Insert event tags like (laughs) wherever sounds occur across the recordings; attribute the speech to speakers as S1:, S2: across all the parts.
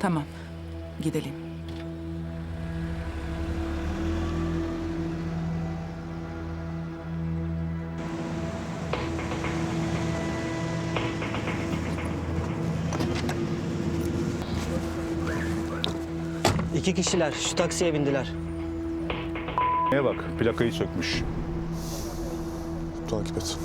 S1: Tamam. Gidelim.
S2: İki kişiler şu taksiye bindiler.
S3: Neye bak plakayı sökmüş.
S4: Takip et.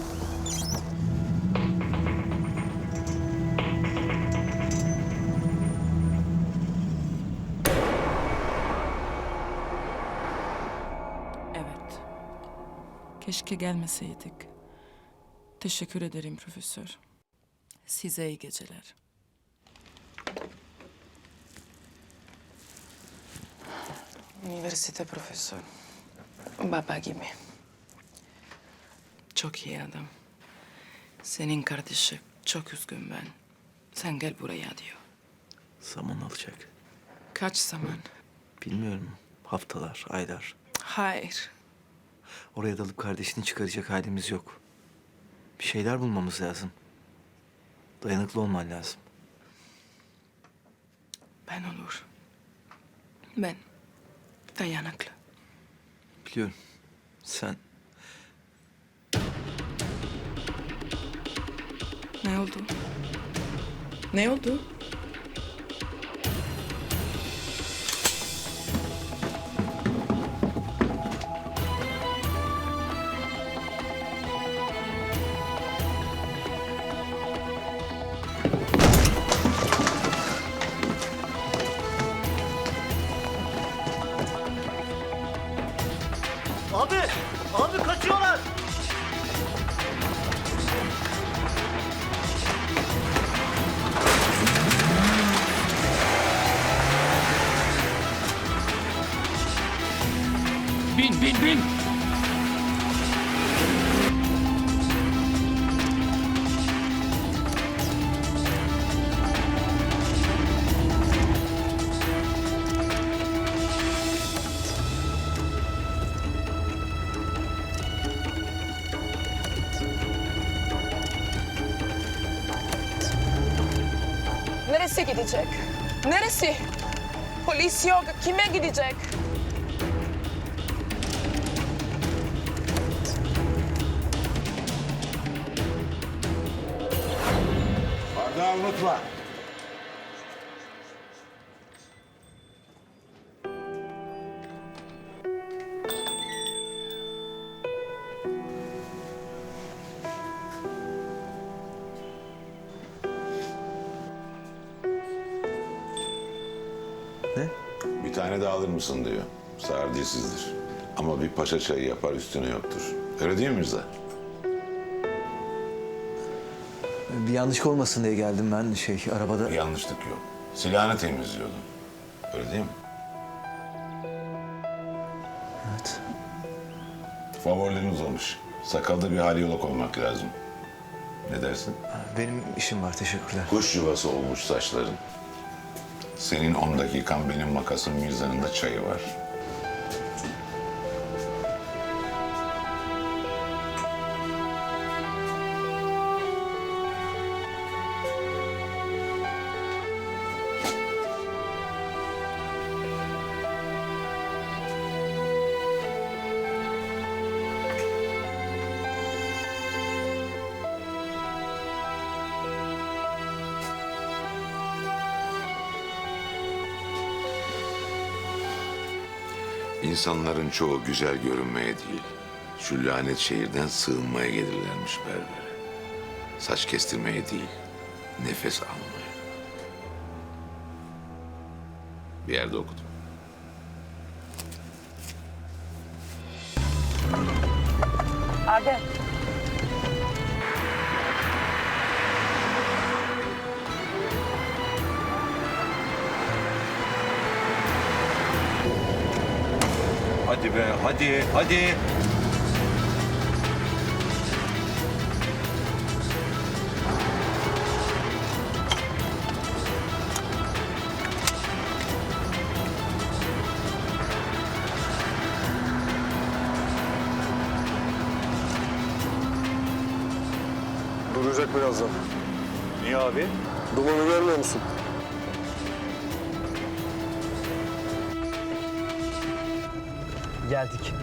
S1: Keşke gelmeseydik. Teşekkür ederim profesör. Size iyi geceler. Üniversite profesör. Baba gibi. Çok iyi adam. Senin kardeşi çok üzgün ben. Sen gel buraya diyor.
S5: Zaman alacak.
S1: Kaç zaman?
S5: Bilmiyorum. Haftalar, aylar.
S1: Hayır.
S5: Oraya dalıp kardeşini çıkaracak halimiz yok. Bir şeyler bulmamız lazım. Dayanıklı olman lazım.
S1: Ben olur. Ben dayanıklı.
S5: Biliyorum. Sen
S1: Ne oldu? Ne oldu?
S6: Bin bin bin.
S7: Neresi gidecek? Neresi? Polis yok. Kime gidecek?
S8: Unutma.
S5: ne?
S8: Bir tane daha alır mısın diyor. Sardiyesizdir. Ama bir paşa çayı yapar üstüne yoktur. Öyle değil mi Mirza?
S5: Bir yanlışlık olmasın diye geldim ben şey arabada.
S8: Bir yanlışlık yok. Silahını temizliyordun. Öyle değil mi?
S5: Evet.
S8: Favorilerin uzamış. Sakalda bir halyolog olmak lazım. Ne dersin?
S5: Benim işim var teşekkürler.
S8: Kuş yuvası olmuş saçların. Senin on dakikan benim makasım Mirza'nın da çayı var. İnsanların çoğu güzel görünmeye değil, şu lanet şehirden sığınmaya gelirlermiş berbere. Saç kestirmeye değil, nefes almaya. Bir yerde okudum.
S7: Adem.
S9: Hadi be, hadi, hadi.
S4: Duracak birazdan.
S9: Niye abi?
S4: Dumanı görmüyor musun?
S2: Geldik.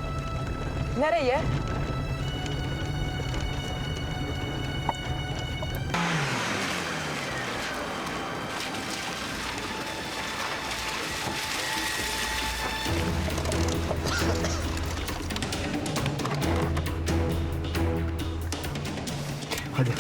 S7: Nereye?
S2: Hadi.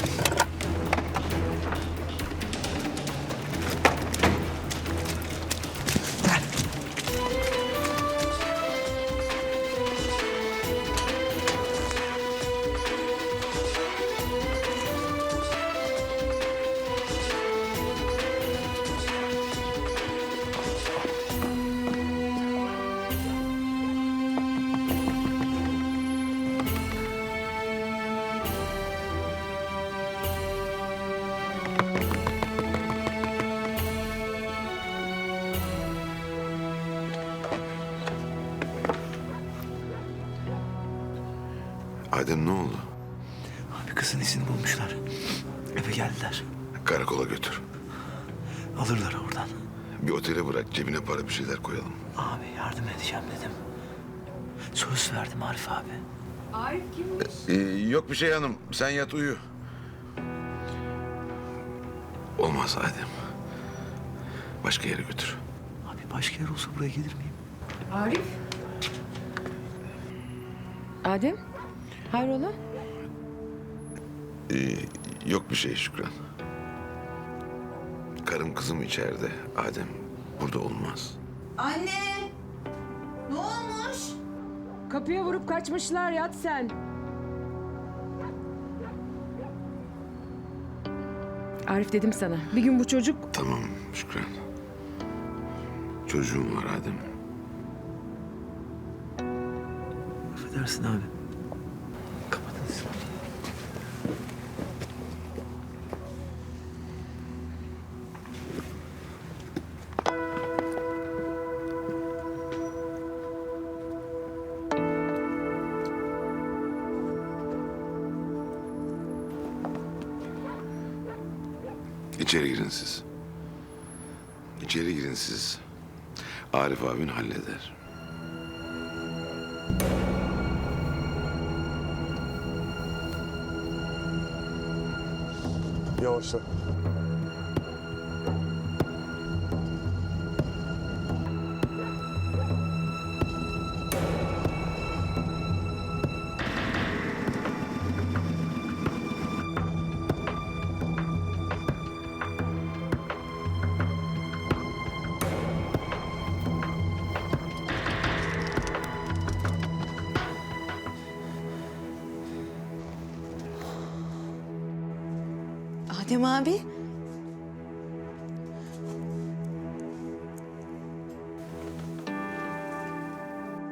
S8: Adem ne oldu?
S5: Abi kızın izini bulmuşlar. Eve geldiler.
S8: Karakola götür.
S5: Alırlar oradan.
S8: Bir otele bırak cebine para bir şeyler koyalım.
S5: Abi yardım edeceğim dedim. Söz verdim Arif abi.
S8: Ee, yok bir şey hanım. Sen yat uyu. Olmaz Adem. Başka yere götür.
S5: Abi başka yer olsa buraya gelir miyim?
S4: Arif. Adem. Hayrola?
S8: Ee, yok bir şey Şükran. Karım kızım içeride. Adem burada olmaz.
S6: Anne! Ne olmuş?
S4: Kapıya vurup kaçmışlar yat sen. Arif dedim sana. Bir gün bu çocuk
S8: Tamam Şükran. Çocuğum var Adem.
S5: Affedersin abi.
S8: Girin siz. İçeri girin siz. Arif abin halleder.
S10: Yavaşla.
S6: Adem abi.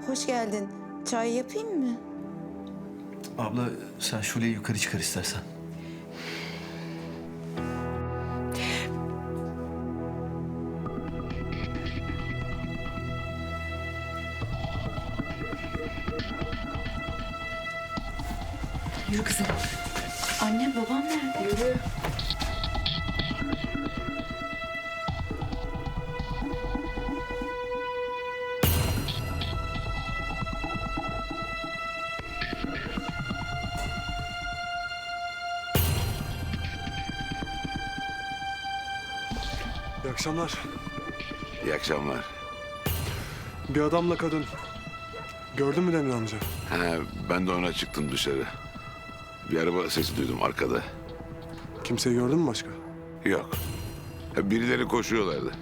S6: Hoş geldin. Çay yapayım mı?
S5: Abla sen Şule'yi yukarı çıkar istersen.
S10: Akşamlar.
S8: İyi akşamlar.
S10: Bir adamla kadın. Gördün mü Demir amca?
S8: Ha, ben de ona çıktım dışarı. Bir araba sesi duydum arkada.
S10: Kimseyi gördün mü başka?
S8: Yok. Birileri koşuyorlardı.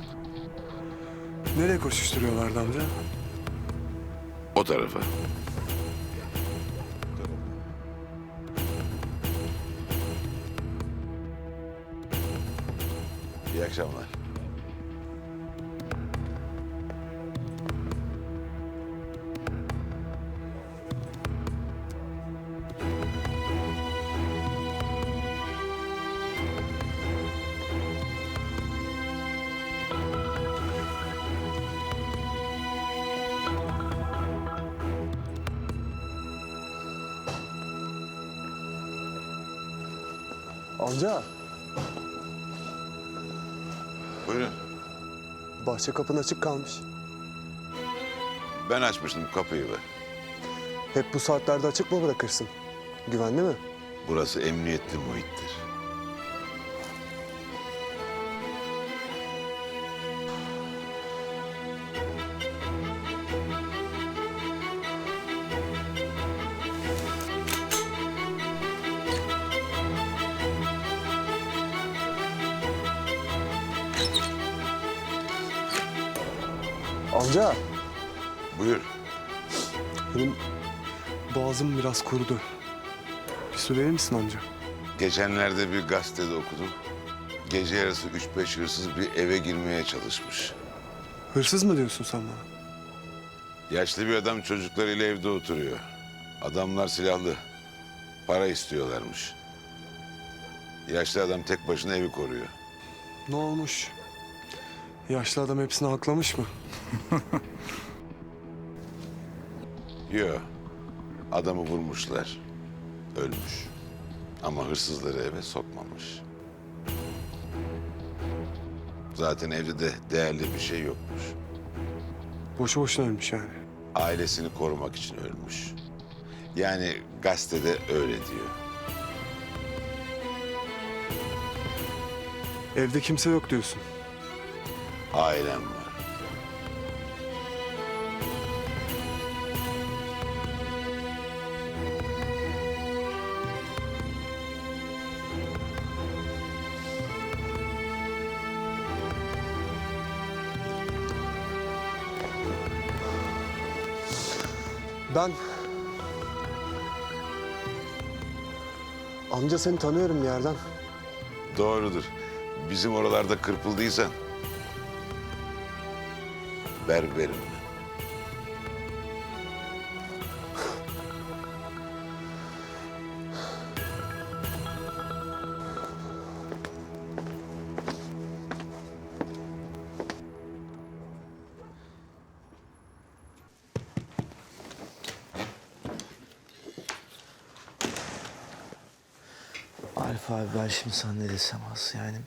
S10: Nereye koşuşturuyorlardı amca?
S8: O tarafa. İyi akşamlar.
S10: Amca,
S8: Buyurun.
S10: bahçe kapın açık kalmış.
S8: Ben açmıştım kapıyı be.
S10: Hep bu saatlerde açık mı bırakırsın? Güvenli mi?
S8: Burası emniyetli muhittir.
S10: Amca,
S8: Buyur.
S10: benim boğazım biraz kurudu. Bir su verir misin amca?
S8: Geçenlerde bir gazetede okudum. Gece yarısı üç beş hırsız bir eve girmeye çalışmış.
S10: Hırsız mı diyorsun sen bana?
S8: Yaşlı bir adam çocuklarıyla evde oturuyor. Adamlar silahlı. Para istiyorlarmış. Yaşlı adam tek başına evi koruyor.
S10: Ne olmuş? Yaşlı adam hepsini haklamış mı? (laughs)
S8: Yo. Adamı vurmuşlar. Ölmüş. Ama hırsızları eve sokmamış. Zaten evde de değerli bir şey yokmuş.
S10: Boşu boşuna ölmüş yani.
S8: Ailesini korumak için ölmüş. Yani gazetede öyle diyor.
S10: Evde kimse yok diyorsun.
S8: Ailem var.
S10: Ben... Amca seni tanıyorum bir yerden.
S8: Doğrudur. Bizim oralarda kırpıldıysan... Berberim.
S5: Arif abi ben şimdi sana ne desem az yani.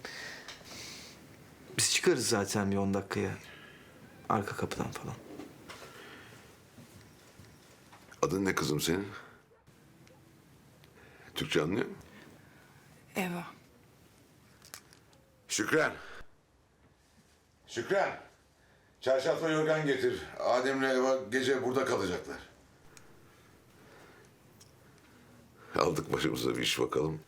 S5: Biz çıkarız zaten bir 10 dakikaya. Arka kapıdan falan.
S8: Adın ne kızım senin? Türkçe anlıyor musun?
S1: Eva.
S8: Şükran. Şükran. Çarşaf ve yorgan getir. Adem'le Eva gece burada kalacaklar. Aldık başımıza bir iş bakalım.